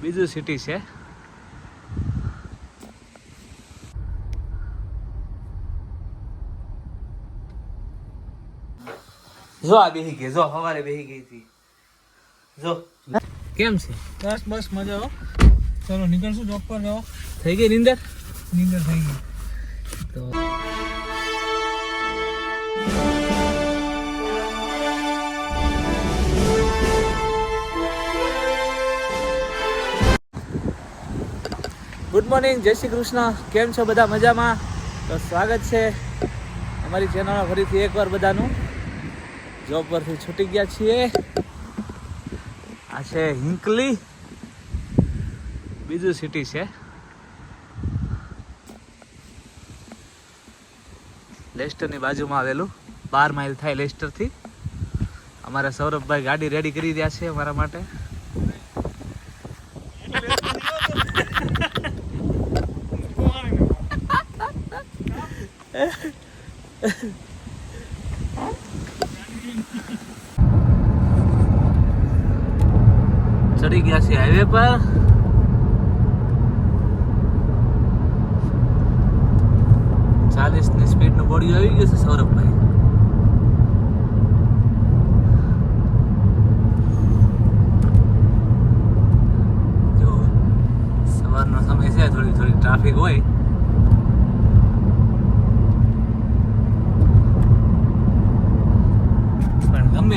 બીજું સિટી છે. જો આ બેહી ગઈ જો સવારે બેહી ગઈ હતી. જો. કેમ છે? બસ બસ મજા હો. ચલો નીકળશું જોબ પર જાઓ. થઈ ગઈ નિંદર? નીંદર થઈ ગઈ. તો ગુડ મોર્નિંગ જય શ્રી કૃષ્ણ. કેમ છો બધા મજામાં? તો સ્વાગત છે અમારી ચેનલમાં ફરીથી એકવાર બધાનું. જોબ પરથી છૂટી ગયા છીએ. આ છે હિંકલી બીજું સિટી છે. લેસ્ટરની બાજુમાં આવેલું. બાર માઇલ થાય લેસ્ટરથી. અમારા સૌરભભાઈ ગાડી રેડી કરી રહ્યા છે અમારા માટે. ચડી ગયા છે હાઈવે પર. ચાલીસની સ્પીડનું બોડી આવી ગયું છે સૌરભભાઈ. સવારનો સમય છે થોડી થોડી ટ્રાફિક હોય.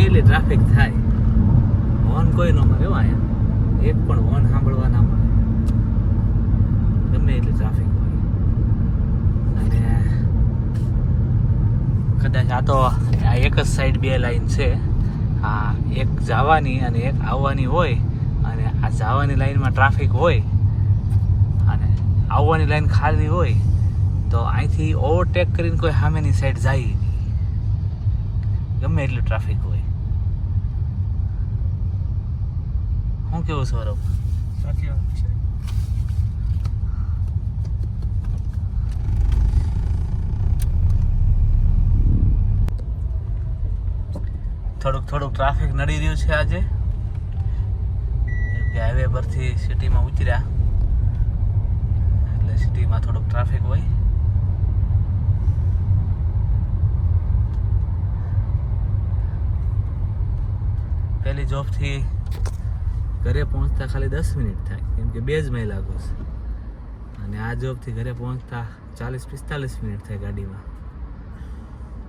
પણ ટ્રાફિક થાય હોર્ન કોઈ ન મળે અહીંયા. એક પણ હોર્ન સાંભળવા ના મળે. ગમે એટલી ટ્રાફિક હોય. અને કદાચ આ તો આ એક જ સાઈડ બે લાઈન છે. આ એક જવાની અને એક આવવાની હોય, અને આ જવાની લાઈનમાં ટ્રાફિક હોય, અને આવવાની લાઈન ખાલી હોય, તો અહીંથી ઓવરટેક કરીને કોઈ સામેની સાઈડ જાય ગમે એટલું ટ્રાફિક હોય શું કેવું સૌરભ સાચી વાત છે. થોડુંક થોડુંક ટ્રાફિક નડી રહ્યું છે આજે. કે હાઈવે પરથી સિટીમાં ઉતર્યા. એટલે સિટીમાં થોડુંક ટ્રાફિક હોય. પહેલી જોબથી ઘરે પહોંચતા ખાલી દસ મિનિટ થાય, કેમ કે બે જ મહિલા આગળ અને આ જોબથી ઘરે પહોંચતા ચાલીસ પિસ્તાલીસ મિનિટ થાય ગાડીમાં.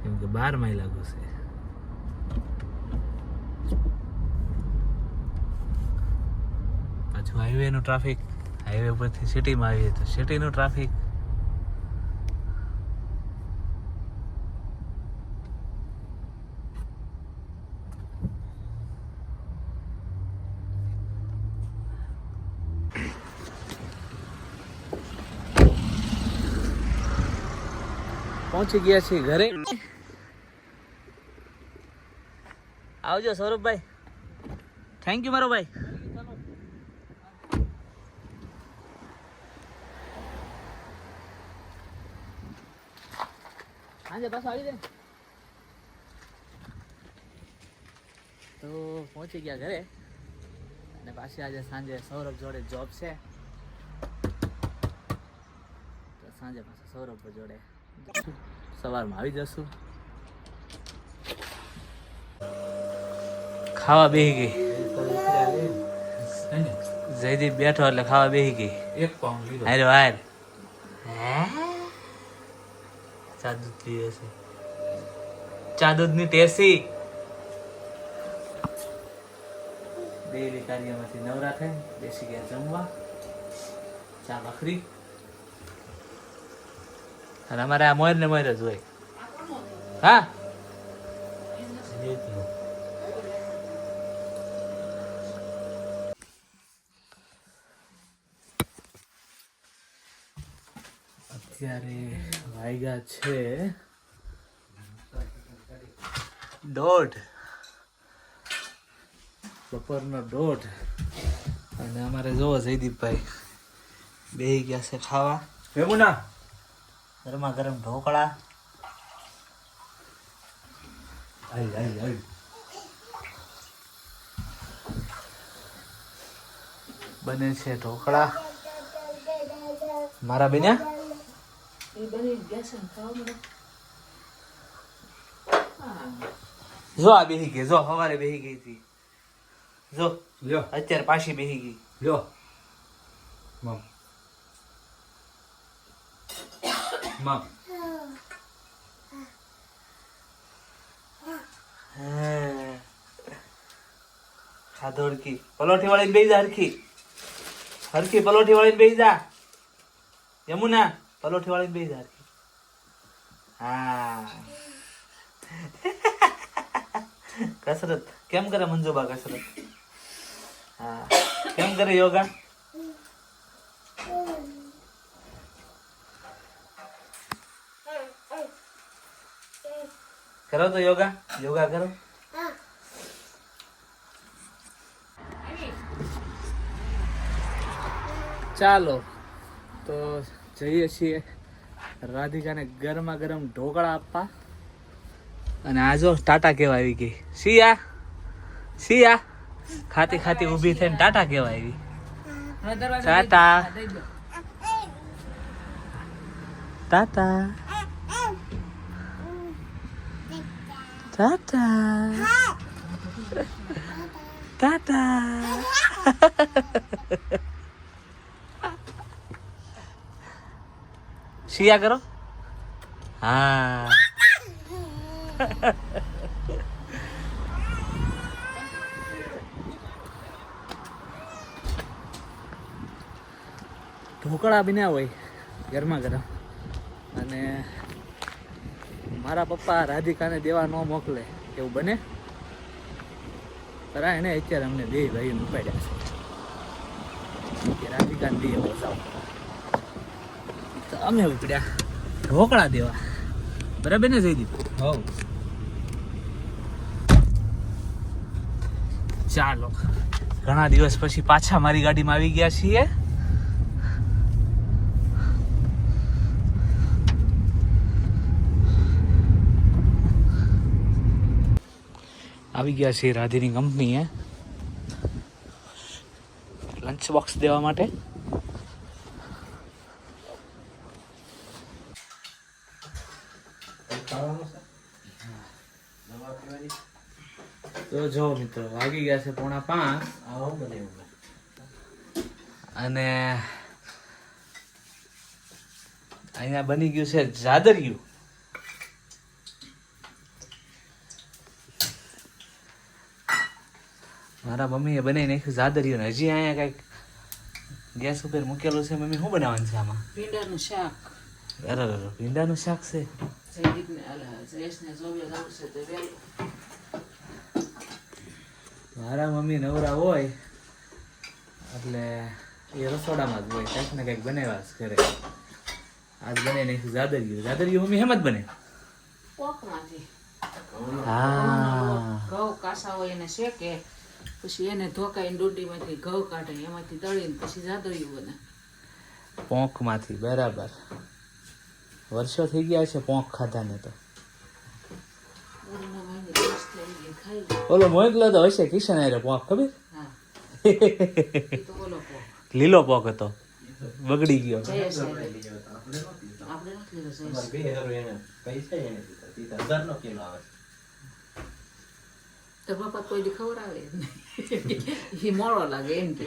કેમ કે બાર મહિલા આગળ પાછું હાઈવેનું ટ્રાફિક હાઈવે ઉપરથી સિટીમાં આવીએ તો સિટીનું ટ્રાફિક પહોંચી ગયા છીએ ઘરે. આવજો સૌરભભાઈ. થેન્ક યુ મારો ભાઈ. પાછો આવી જાય. તો પહોંચી ગયા ઘરે. અને પાછી આજે સાંજે સૌરભ જોડે જોબ છે. તો સાંજે પાછા સૌરભ જોડે. સવારમાં આવી જશું. ખાવા બેહી ગઈ. જયદીપ બેઠો એટલે ખાવા બેહી ગઈ. એક પાઉન્ડ લીધો. હારે હાર. ચા દૂધ પીવે છે. ચા દૂધની ટેસી ડેલી કાર્યમાંથી નવરા થાય બેસી ગયા જમવા. ચા ભાખરી અને અમારે આ મોર ને મોર જ હોય. હા? અત્યારે વાગ્યા છે. દોઢ. બપોરનો દોઢ. અને અમારે જોવો જયદીપભાઈ. બે ગયા છે ખાવા. ભેગુના ગરમા ગરમ ઢોકળા. આઈ આવી આઈ. બને છે ઢોકળા. મારા બેન્યા? જો આ બેહી ગઈ જો સવારે બેહી ગઈ હતી. જો લ્યો. અત્યારે પાછી બેહી ગઈ. જો મમ. મમ ખાધો હરખી પલોઠી વાળી બેહી જા હરખી હરખી પલોઠી વાળી બેહી જા યમુના પલોઠી વાળી બેહી જા હરખી હા કસરત કેમ કરે મંજુબા કસરત હા કેમ કરે કરો તો યોગા યોગા કરો. ચાલો તો જઈએ છીએ રાધિકાને ગરમા ગરમ ઢોકળા આપવા. અને આ જો ટાટા કેવા આવી ગઈ સિયા સિયા ખાતી ખાતી ઊભી થઈને ટાટા કેવા આવી ટાટા. ટાટા. ટાટા Tata. શિયા કરો હા ઢોકળા બન્યા હોય ગરમા ગરમ. અને મારા પપ્પા રાધિકાને દેવા ન મોકલે એવું બને? કરાય એને અત્યારે અમને બે ભાઈ ઉપાડ્યા છે. રાધિકાને દે બસાવ તો અમે ઉપડ્યા. ઢોકળા દેવા. બરાબર ને જયદીપ? હો ચાલો. ઘણા દિવસ પછી પાછા મારી ગાડીમાં આવી ગયા છીએ. આવી ગયા છીએ રાધીની કંપનીએ. લંચ બોક્સ દેવા માટે. તો જો મિત્રો, વાગી ગયા છે પોણા પાંચ. અને અહીંયા બની ગયું છે જાદરિયું. મારા મમ્મીએ બનાવી નાખ્યું જાદરિયું હજી અહીંયા કંઈક ગેસ ઉપર મૂકેલું છે. મમ્મી શું બનાવવાનું છે આમાં? ભીંડાનું શાક. અરે અરે, ભીંડાનું શાક છે. મારા મમ્મી નવરા હોય એટલે એ રસોડામાં જ હોય. કંઈક ને કંઈક બનાવ્યા જ કરે. આજ બને નાખ્યું જાદરિયું જાદરિયું મમ્મી હેમ જ બને? પોકમાંથી હા. ઘઉં કાસા હોય એને શેકે. પછી એને ધોકાઈને ડોડીમાંથી ઘઉં કાઢે એમાંથી તળીને પછી જાદવ્યું બને. પોંખમાંથી બરાબર. વર્ષો થઈ ગયા છે પોંખ ખાધાને તો. ગઈ, ખાઈ લે. ઓલો મોકલો તો હશે કિશન આરે પોંખ ખબર? હા. એ તો બોલો પોક લીલો પોંખ હતો. બગડી ગયો. આપણે નથી લીધો જયેશ તો બાપા કોઈ દી ખવડાવે જ નહીં ઈ મોડો લાગે એમ કે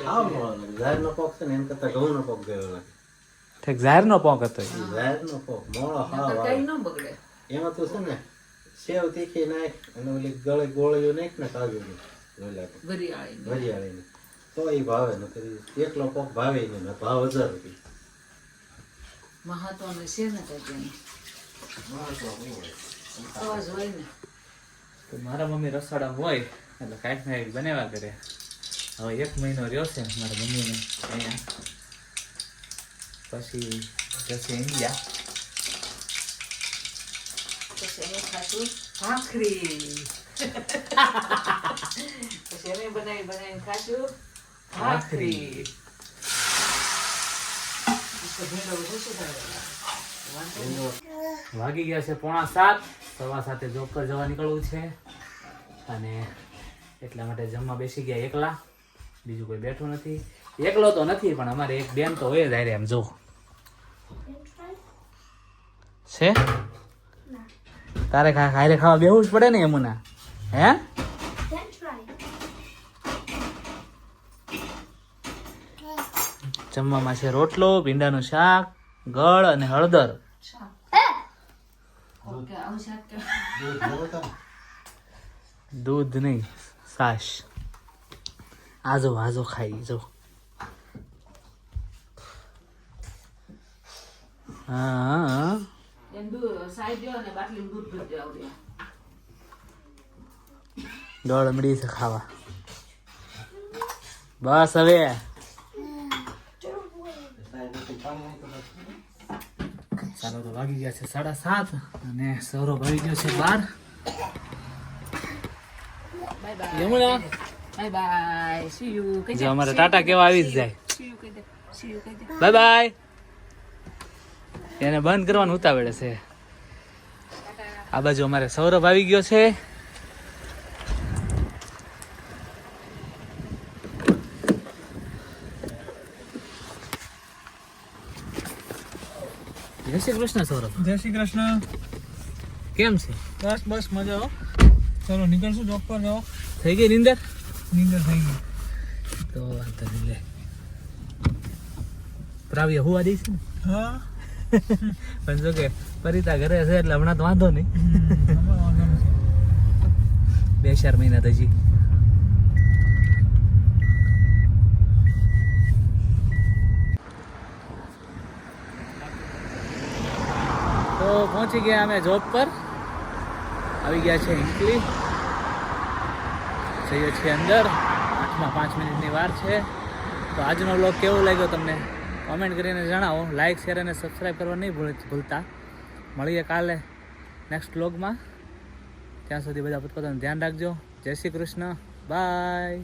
ઠીક ઝાહેરનો પોંખ હતો ઈ. નકર કઈ ન બગડે એમાં તો છે ને સેવ તીખી નાખ અને ઓલી ગળે ગોળીઓ નાખ ને કાવ્યું ગરિયાળી ભરિયાળીની તો એ ભાવે નથી એકલો કોક ભાવે નહીં ભાવ હજાર રૂપિયા મહત્વનું છે ને કઈ અવાજ હોય ને તો મારા મમ્મી રસોડા હોય એટલે કાંઈક ને કાંઈક બનાવ્યા કરે. હવે એક મહિનો રહ્યો છે મારા મમ્મીને અહીંયા. પછી જશે ઇન્ડિયા. ભાખરી. પછી અમે બનાવી બનાવીને ખાશું ભાખરી. વાગી ગયા છે પોણા સાત. સવા સાથે જોબ પર જવા નીકળવું છે. અને એટલા માટે જમવા બેસી ગયા એકલા. બીજું કોઈ બેઠું નથી. એકલો તો નથી, પણ અમારે એક બેન તો હોય જ હારે એમ જો. છે? તારે ખા, હારે ખાવા બેવું જ પડે ને એમના. હે? જમવામાં છે રોટલો, ભીંડાનું શાક, ગળ અને હળદર. દૂધ લેવો તો દૂધ નહીં છાશ આજો આજો ખાઈ જો. હા. દોડ મળી છે ખાવા. બસ હવે સાહેબ પાણી નહીં તો બસ. ચાલો તો વાગી ગયા છે સાડા સાત અને સૌરભ આવી ગયો છે બાર bye bye Yamuna bye bye see you કઈ જો અમારે ટાટા કેવા આવી જ જાય. સી યુ કહી દે? સી યુ કહી દે? બાય બાય એને બંધ કરવાનું ઉતાવળે છે. આ બાજુ અમારે સૌરભ આવી ગયો છે. શ્રી કૃષ્ણ સૌરભ. જય શ્રી કૃષ્ણ કેમ છે? બસ બસ મજા હો. ચલો નીકળશું જોબ પર જાઓ. થઈ ગઈ નિંદર? નિંદર થઈ ગઈ. તો વાંધો નહીં લે. પ્રાવ્ય હુવા દઈશ ને? હા. પણ જો કે પરિતા ઘરે છે એટલે હમણાં તો વાંધો નહીં. બે ચાર મહિના તો હજી તો પહોંચી ગયા અમે જોબ પર. આવી ગયા છે હિંકલી જઈએ છીએ અંદર. આઠમાં પાંચ મિનિટની વાર છે. તો આજનો બ્લોગ કેવો લાગ્યો તમને? કોમેન્ટ કરીને જણાવો. લાઇક શેર અને સબસ્ક્રાઈબ કરવા નહીં ભૂલ- ભૂલતા. મળીએ કાલે નેક્સ્ટ બ્લોગમાં ત્યાં સુધી બધા પોતપોતાનું ધ્યાન રાખજો. જય શ્રી કૃષ્ણ. બાય